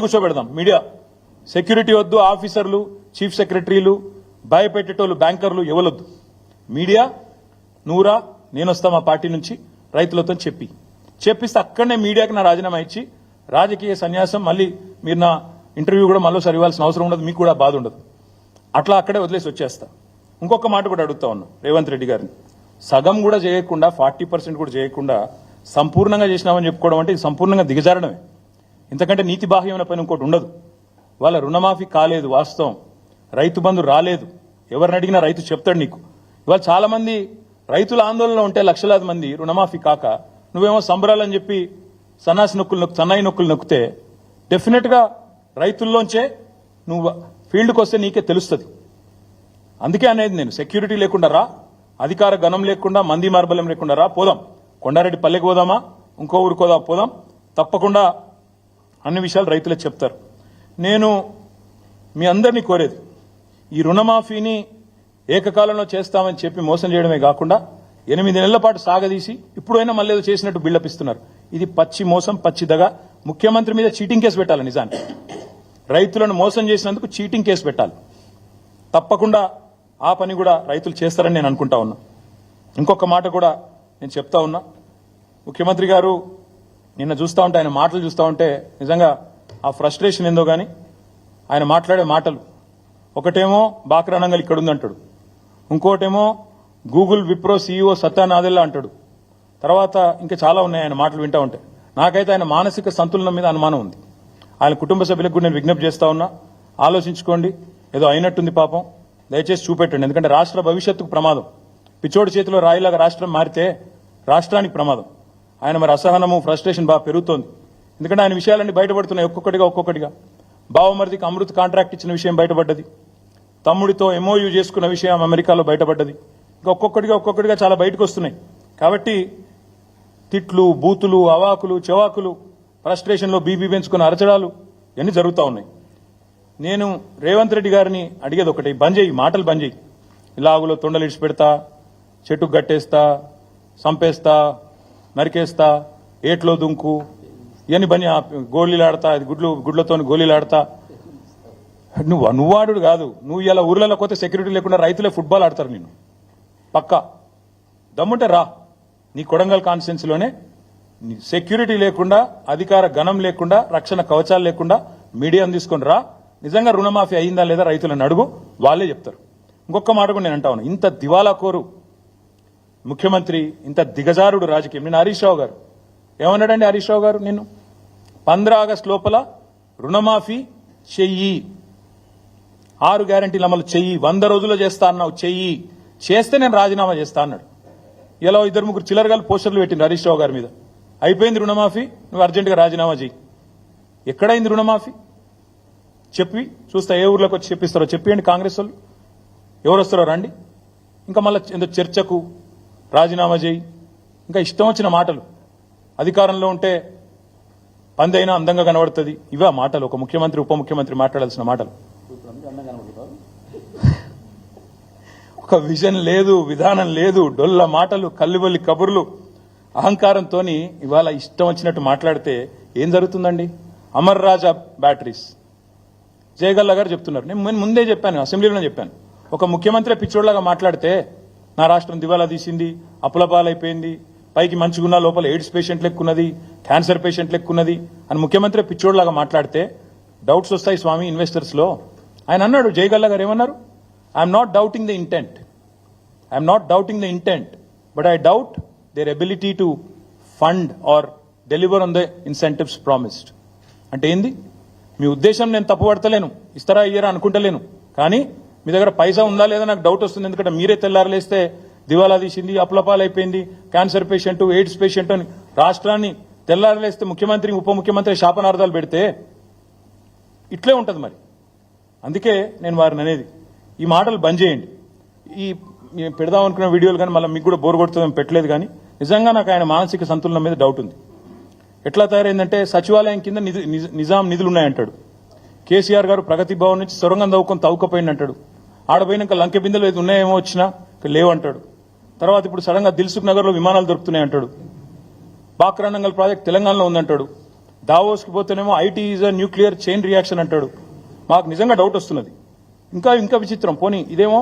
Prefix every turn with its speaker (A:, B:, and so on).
A: కూర్చోబెడదాం. Media. Security వద్దు ఆఫీసర్లు chief సెక్రటరీలు భయపెట్టేటోళ్ళు బ్యాంకర్లు ఎవరొద్దు మీడియా నూరా నేను వస్తా మా పార్టీ నుంచి రైతులతో చెప్పి. చెప్పిస్తే అక్కడనే మీడియాకి నా రాజీనామా ఇచ్చి రాజకీయ సన్యాసం మళ్ళీ మీరు నా ఇంటర్వ్యూ కూడా మళ్ళీ సరివాల్సిన అవసరం ఉండదు మీకు కూడా బాధ ఉండదు. అట్లా అక్కడే వదిలేసి వచ్చేస్తా. ఇంకొక మాట కూడా అడుగుతా ఉన్నాను రేవంత్ రెడ్డి గారిని. సగం కూడా చేయకుండా ఫార్టీ పర్సెంట్ కూడా చేయకుండా సంపూర్ణంగా చేసినామని చెప్పుకోవడం అంటే సంపూర్ణంగా దిగజారడమే. ఇంతకంటే నీతి బాహ్యమైన పని ఇంకోటి ఉండదు. వాళ్ళ రుణమాఫీ కాలేదు వాస్తవం. రైతు బంధు రాలేదు. ఎవరిని అడిగినా రైతు చెప్తాడు నీకు. ఇవాళ చాలా మంది రైతుల ఆందోళనలో ఉంటే లక్షలాది మంది రుణమాఫీ కాక నువ్వేమో సంబరాలని చెప్పి సన్నాసి నొక్కులు నొక్కు సన్నాయి నొక్కులు నొక్కితే డెఫినెట్గా రైతుల్లోంచే నువ్వు ఫీల్డ్కి వస్తే నీకే తెలుస్తుంది. అందుకే అనేది నేను సెక్యూరిటీ లేకుండా రా అధికార గణం లేకుండా మంది మార్బలం లేకుండా రా పోదాం. కొండారెడ్డి పల్లెకి పోదామా? ఇంకో ఊరికి పోదాం పోదాం. తప్పకుండా అన్ని విషయాలు రైతులే చెప్తారు. నేను మీ అందరినీ కోరేది ఈ రుణమాఫీని ఏకకాలంలో చేస్తామని చెప్పి మోసం చేయడమే కాకుండా ఎనిమిది నెలల పాటు సాగదీసి ఇప్పుడైనా మళ్ళీ ఏదో చేసినట్టు బిల్డప్ ఇస్తున్నారు. ఇది పచ్చి మోసం పచ్చిదగ ముఖ్యమంత్రి మీద చీటింగ్ కేసు పెట్టాలి నిజానికి. రైతులను మోసం చేసినందుకు చీటింగ్ కేసు పెట్టాలి. తప్పకుండా ఆ పని కూడా రైతులు చేస్తారని నేను అనుకుంటా ఉన్నా. ఇంకొక మాట కూడా నేను చెప్తా ఉన్నా. ముఖ్యమంత్రి గారు నిన్న చూస్తూ ఉంటే ఆయన మాటలు చూస్తూ ఉంటే నిజంగా ఆ ఫ్రస్ట్రేషన్ ఏందో కానీ ఆయన మాట్లాడే మాటలు. ఒకటేమో బాక్రానంగల్ ఇక్కడ ఉందంటాడు ఇంకోటేమో గూగుల్ విప్రో సీఈఓ సత్యానాదెల్లా అంటాడు. తర్వాత ఇంకా చాలా ఉన్నాయి ఆయన మాటలు వింటా ఉంటే. నాకైతే ఆయన మానసిక సంతులనం మీద అనుమానం ఉంది. ఆయన కుటుంబ సభ్యులకు కూడా నేను విజ్ఞప్తి చేస్తా ఉన్నా. ఆలోచించుకోండి. ఏదో అయినట్టుంది పాపం. దయచేసి చూపెట్టండి. ఎందుకంటే రాష్ట్ర భవిష్యత్తుకు ప్రమాదం. పిచ్చోడి చేతిలో రాయిలాగా రాష్ట్రం మారితే రాష్ట్రానికి ప్రమాదం. ఆయన మరి అసహనము ఫ్రస్ట్రేషన్ బాగా పెరుగుతోంది. ఎందుకంటే ఆయన విషయాలన్నీ బయటపడుతున్నాయి ఒక్కొక్కటిగా ఒక్కొక్కటిగా. బావమరిదికి అమృత్ కాంట్రాక్ట్ ఇచ్చిన విషయం బయటపడ్డది. తమ్ముడితో ఎంఓయూ చేసుకున్న విషయం అమెరికాలో బయటపడ్డది. ఇంకా ఒక్కొక్కటిగా ఒక్కొక్కటిగా చాలా బయటకు వస్తున్నాయి కాబట్టి తిట్లు బూతులు అవాకులు చెవాకులు ఫ్రస్ట్రేషన్లో బీబీ పెంచుకున్న అరచడాలు ఇవన్నీ జరుగుతూ ఉన్నాయి. నేను రేవంత్ రెడ్డి గారిని అడిగేది ఒకటి బంద్ చేయి మాటలు బంద్ చేయి. ఇలాగులో తొండలు ఇడిచి పెడతా చెట్టుకు గట్టేస్తా సంపేస్తా నరికేస్తా ఏట్లో దుంకు ఇవన్నీ బని గోళీలు ఆడతా గుడ్లు గుడ్లతో గోళీలు ఆడతా నువ్వు నువ్వాడు కాదు. నువ్వు ఇలా ఊర్లలో కొత్త సెక్యూరిటీ లేకుండా రైతులే ఫుట్బాల్ ఆడతారు నేను పక్కా. దమ్ముంటే రా. నీ కొడంగల్ కాన్స్టిట్యున్సీలోనే నీ సెక్యూరిటీ లేకుండా అధికార గణం లేకుండా రక్షణ కవచాలు లేకుండా మీడియాను తీసుకొని రా. నిజంగా రుణమాఫీ అయిందా లేదా రైతులను అడుగు. వాళ్ళే చెప్తారు. ఇంకొక మాట కూడా నేను అంటా ఇంత దివాలా కోరు. ముఖ్యమంత్రి ఇంత దిగజారుడు రాజకీయం. నేను హరీష్ రావు గారు. ఏమన్నాడండి హరీష్ రావు గారు నిన్ను? పంద్రా ఆగస్టు లోపల రుణమాఫీ చెయ్యి. ఆరు గ్యారంటీలు అమలు చెయ్యి. వంద రోజుల్లో చేస్తా అన్నావు చెయ్యి. చేస్తే నేను రాజీనామా చేస్తా అన్నాడు. ఇలా ఇద్దరు ముగ్గురు చిల్లరగాలు పోస్టర్లు పెట్టింది హరీష్ రావు గారి మీద. అయిపోయింది రుణమాఫీ నువ్వు అర్జెంటుగా రాజీనామా చెయ్యి. ఎక్కడైంది రుణమాఫీ? చెప్పి చూస్తా ఏ ఊర్లోకి వచ్చి చెప్పిస్తారో చెప్పియండి కాంగ్రెస్ వాళ్ళు. ఎవరు వస్తారో రండి. ఇంకా మళ్ళీ ఎంతో చర్చకు రాజీనామా చేయి. ఇంకా ఇష్టం వచ్చిన మాటలు. అధికారంలో ఉంటే పందైనా అందంగా కనబడుతుంది. ఇవే మాటలు. ఒక ముఖ్యమంత్రి ఉప ముఖ్యమంత్రి మాట్లాడాల్సిన మాటలు. ఒక విజన్ లేదు విధానం లేదు డొల్ల మాటలు కల్లిబొల్లి కబుర్లు అహంకారంతో ఇవాళ ఇష్టం వచ్చినట్టు మాట్లాడితే ఏం జరుగుతుందండి? అమర్ రాజా బ్యాటరీస్. జయగల్లా గారు చెప్తున్నారు. నేను నేను ముందే చెప్పాను అసెంబ్లీలోనే చెప్పాను. ఒక ముఖ్యమంత్రి పిచ్చోళ్ళాగా మాట్లాడితే నా రాష్ట్రం దివాలా తీసింది అప్పులపాలైపోయింది. పైకి మంచిగున్న లోపల ఎయిడ్స్ పేషెంట్ లెక్కున్నది క్యాన్సర్ పేషెంట్ లెక్కున్నది అని ముఖ్యమంత్రి పిచ్చోడ్లాగా మాట్లాడితే డౌట్స్ వస్తాయి స్వామి ఇన్వెస్టర్స్లో. ఆయన అన్నాడు జయగల్లా గారు ఏమన్నారు? I'm not doubting the intent I'm not doubting the intent but I doubt their ability to fund or deliver on the incentives promised అంటే ఏంది? మీ ఉద్దేశం నేను తప్పుపడతలేను ఇస్తారా ఇయ్యరా అనుకుంటలేను కానీ మీ దగ్గర పైసా ఉందా లేదా నాకు డౌట్ వస్తుంది. ఎందుకంటే మీరే తెల్లారలేస్తే దివాలా తీసింది అప్లపాలైపోయింది క్యాన్సర్ పేషెంట్ ఎయిడ్స్ పేషెంట్ అని రాష్ట్రాన్ని తెల్లారలేస్తే ముఖ్యమంత్రి ఉప ముఖ్యమంత్రి శాపనార్థాలు పెడితే ఇట్లే ఉంటుంది మరి. అందుకే నేను వారిని అనేది ఈ మాటలు బంద్ చేయండి. ఈ పెడదాం అనుకున్న వీడియోలు కానీ మళ్ళీ మీకు కూడా బోర్ కొడుతుందని పెట్టలేదు కానీ నిజంగా నాకు ఆయన మానసిక సంతులనం మీద డౌట్ ఉంది. ఎట్లా తయారైందంటే సచివాలయం కింద నిధి- నిజాం నిధులు ఉన్నాయంటాడు కేసీఆర్ గారు ప్రగతి భవన్ నుంచి సొరంగం తవ్వుకొని తవ్వుకపోయింది అంటాడు ఆడపోయినాక లంకె బిందెలు అయితే ఉన్నాయేమో వచ్చినా ఇక్కడ లేవంటాడు. తర్వాత ఇప్పుడు సడన్గా దిల్సుఖ్ నగర్లో విమానాలు దొరుకుతున్నాయి అంటాడు. బాక్రానంగల్ ప్రాజెక్ట్ తెలంగాణలో ఉందంటాడు. దావోస్కి పోతేనేమో IT is a nuclear chain reaction అంటాడు. మాకు నిజంగా డౌట్ వస్తున్నది. ఇంకా ఇంకా విచిత్రం. పోనీ ఇదేమో